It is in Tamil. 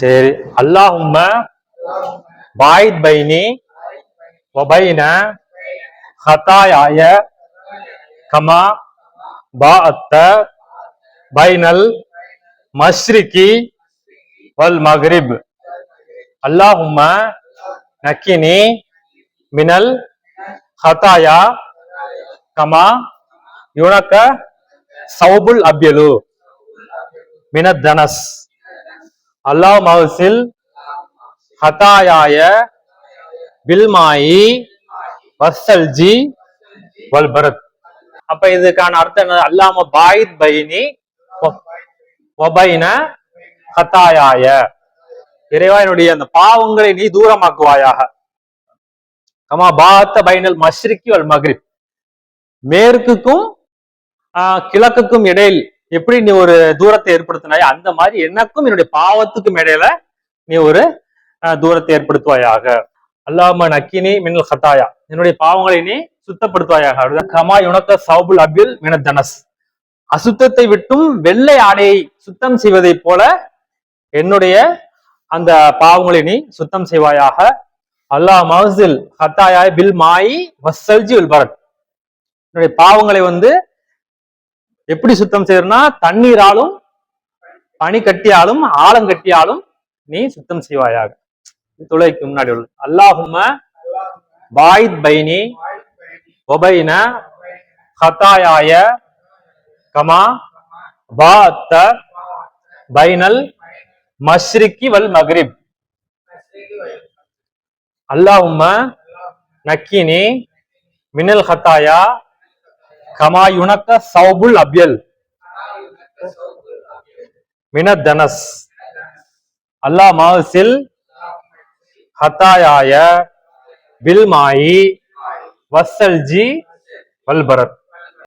சரி. அல்லாஹும்ம பாயித் பைனி வபைன ஹதாயாய கமா பாஅத்த பைனல் மஷ்ரிகி வல் மக்ரிப். அல்லாஹும்ம நக்கினி மினல் ஹதாயா கமா யுனக்க சௌபுல் அப்யலு மினத் தனஸ். அல்லாஹ் மகசில் ஹதாயாய பில்மாயி வசல்ஜி வல் பரத் அப்ப இதுக்கான அர்த்தம் என்ன அல்லாம பாயித் பைனி ஒபைன ஹதாயாய. இறைவா என்னுடைய அந்த பாவங்களை நீ தூரமாக்குவாயாக. கமா பாத்த பைனல் மஷ்ரிக்கி வல் மக்ரிப். மேற்குக்கும் ஆஹ், கிழக்குக்கும் இடையில் எப்படி நீ ஒரு தூரத்தை ஏற்படுத்தினாய் அந்த மாதிரி எனக்கும் என்னுடைய பாவத்துக்கும் இடையில நீ ஒரு தூரத்தை ஏற்படுத்துவாயாக. அல்லாம நக்கினி மின்னல் ஹத்தாயா என்னுடைய பாவங்களை நீ சுத்தப்படுத்துவாயாக. அப்படிதான். கமா யுனக்க சவுபுல் அபில் மின தனஸ். அசுத்தத்தை விட்டும் வெள்ளை ஆடையை சுத்தம் செய்வதைப் போல என்னுடைய அந்த பாவங்களை நீ சுத்தம் செய்வாயாக. அல்லாஹ் மஹசில் ஹத்தாயாய் பில் மாயி வசல்ஜி உல் பரத். என்னுடைய பாவங்களை வந்து எப்படி சுத்தம் செய்யணும்னா தண்ணீராலும் பனி கட்டியாலும் ஆழம் கட்டியாலும் நீ சுத்தம் செய்வாயாக. துளைக்கு முன்னாடி உள்ள அல்லாஹும பாயித் பைனி ஒபைன ஹதாயாய கமா பாத்த பைனல் மஷ்ரிக்கி வல் மக்ரிப். அல்லாஹும்ம நக்கினி மினல் ஹத்தாயா கமா யுனக்க சௌபுல் அபியல். மினதனஸ் தனஸ். அல்லாஹ் மாசில் ஹத்தாயாய பில்மாயி வசல்ஜி வல்பரத்.